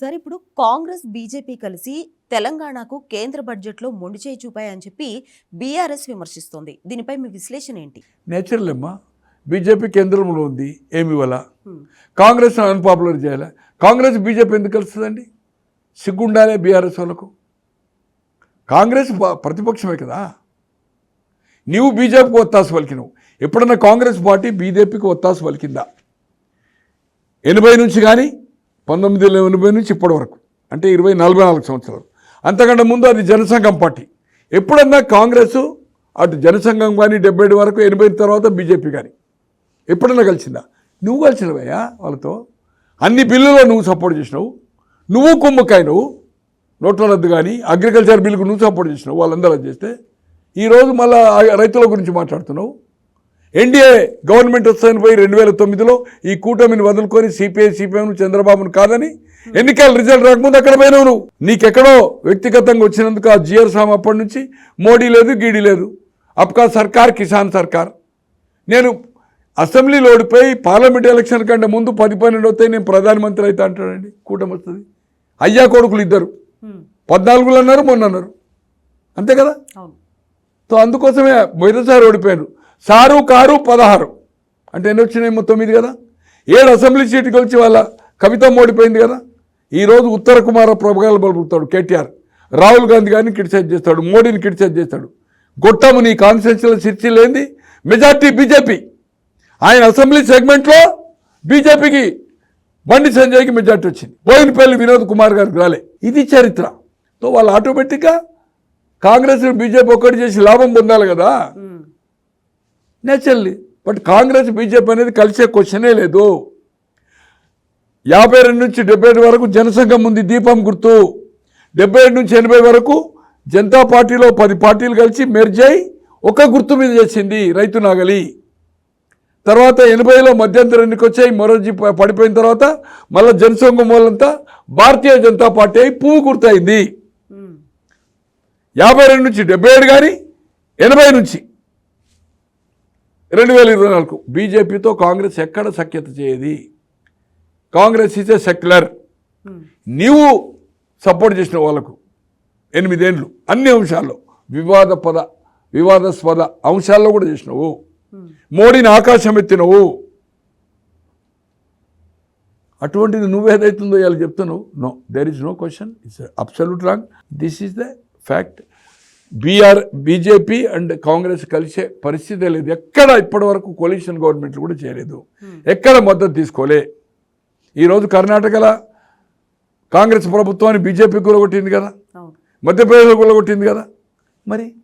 Sir ఇప్పుడు Congress BJP కలిసి తెలంగాణకు కేంద్ర బడ్జెట్లో మొండి చేయి చూపాయని చెప్పి బీఆర్ఎస్ విమర్శిస్తోంది. దీనిపై మీ విశ్లేషణ ఏంటి? నేచురల్ అమ్మా బీజేపీ కేంద్రంలో ఉంది ఏమి ఇవ్వాల? హ్మ్. కాంగ్రెస్ అన్పాపులర్ చేయాలి? కాంగ్రెస్ బీజేపీ ఎందుకు కలుస్తుందండి? సిగ్గుండాలే బీఆర్ఎస్ వాళ్ళకు. కాంగ్రెస్ ప్రతిపక్షమే కదా. నీవు బీజేపీకి ఒత్తాసు పలికినవు. ఎప్పుడన్నా కాంగ్రెస్ పార్టీ బీజేపీకి ఒత్తాసు పలికిందా? ఎనభై నుంచి కానీ పంతొమ్మిది వందల ఎనభై నుంచి ఇప్పటి వరకు అంటే ఇరవై నలభై నాలుగు సంవత్సరాలు. అంతకంటే ముందు అది జనసంఘం పార్టీ. ఎప్పుడన్నా కాంగ్రెస్ అటు జనసంఘం కానీ డెబ్బై ఏడు వరకు ఎనభై తర్వాత బీజేపీ కానీ. ఎప్పుడన్నా కలిసిందా? నువ్వు కలిసినవయ్యా వాళ్ళతో? అన్ని బిల్లులో నువ్వు సపోర్ట్ చేసినావు. నువ్వు కుమ్మకాయనవు నోట్ల రద్దు కానీ అగ్రికల్చర్ బిల్లుకు నువ్వు సపోర్ట్ చేసినావు. వాళ్ళందరూ అది చేస్తే ఈరోజు మళ్ళీ రైతుల గురించి మాట్లాడుతున్నావు. ఎన్డీఏ గవర్నమెంట్ వస్తాయని పోయి రెండు వేల తొమ్మిదిలో ఈ కూటమిని వదులుకొని సిపిఐ సిపిఎం చంద్రబాబును కాదని ఎన్నికల రిజల్ట్ రాకముందు అక్కడ పోయినావు నువ్వు నీకెక్కడో వ్యక్తిగతంగా వచ్చినందుకు ఆ జిఆర్ సామ్ అప్పటి నుంచి మోడీ లేదు గీడీ లేదు. అప్కా సర్కార్ కిసాన్ సర్కార్. నేను అసెంబ్లీలో ఓడిపోయి పార్లమెంట్ ఎలక్షన్ కంటే ముందు పది పన్నెండు వస్తాయి నేను ప్రధానమంత్రి అయితే అంటాడండి. కూటమి వస్తుంది. అయ్యా కొడుకులు ఇద్దరు. పద్నాలుగులు అన్నారు మొన్న అన్నారు. అంతే కదా? సో అందుకోసమే మొదటిసారి ఓడిపోయారు. సారు కారు పదహారు. అంటే ఎన్ని వచ్చినాయేమో తొమ్మిది కదా? ఏడు అసెంబ్లీ సీటు గెలిచి వాళ్ళ కవిత ఓడిపోయింది కదా? ఈరోజు ఉత్తర కుమార ప్రభుగాల బలుపుతాడు కేటీఆర్. రాహుల్ గాంధీ గారిని క్రిటిసైజ్ చేస్తాడు మోడీని క్రిటిసైజ్ చేస్తాడు. గొట్టము నీ కాన్స్టిట్యూన్సీలో చర్చి మెజార్టీ బీజేపీ. ఆయన అసెంబ్లీ సెగ్మెంట్లో బీజేపీకి బండి సంజయ్కి మెజార్టీ వచ్చింది. బోయినపల్లి వినోద్ కుమార్ గారికి రాలే. ఇది చరిత్ర. సో వాళ్ళు ఆటోమేటిక్గా కాంగ్రెస్ బీజేపీ ఒక్కటి చేసి లాభం పొందాలి కదా? నేచురల్లీ బట్ కాంగ్రెస్ బీజేపీ అనేది కలిసే క్వశ్చనే లేదు. యాభై రెండు నుంచి డెబ్బై ఏడు వరకు జనసంఘం ఉంది దీపం గుర్తు. డెబ్బై ఏడు నుంచి ఎనభై వరకు జనతా పార్టీలో పది పార్టీలు కలిసి మెర్జ్ ఒక గుర్తు మీద చేసింది రైతు నాగలి. తర్వాత ఎనభైలో మధ్యంతర ఎన్నిక వచ్చాయి మొరజీ పడిపోయిన తర్వాత మళ్ళీ జనసంఘం వాళ్ళంతా భారతీయ జనతా పార్టీ అయి పువ్వు గుర్తయింది. యాభై రెండు నుంచి డెబ్బై ఏడు కానీ ఎనభై నుంచి. రెండు వేల ఇరవై నాలుగు బీజేపీతో కాంగ్రెస్ ఎక్కడ సఖ్యత చేయది? కాంగ్రెస్ ఈజ్ ఎ సెక్యులర్ నీవు సపోర్ట్ చేసిన వాళ్ళకు ఎనిమిదేండ్లు అన్ని అంశాల్లో వివాద పద వివాదాస్పద అంశాల్లో కూడా చేసినావు. మోడీని ఆకాశం ఎత్తినవు. అటువంటిది నువ్వేదైతుందో ఇవాళ చెప్తున్నావు? No there is no question it's absolute wrong this is the fact BR BJP and Congress కలిసే పరిస్థితే లేదు. ఎక్కడ ఇప్పటి వరకు కొలిషన్ గవర్నమెంట్లు కూడా చేయలేదు. ఎక్కడ మద్దతు తీసుకోలే. ఈరోజు కర్ణాటకలో కాంగ్రెస్ ప్రభుత్వాన్ని బీజేపీ కూలగొట్టింది కదా. మధ్యప్రదేశ్లో కూలగొట్టింది కదా. మరి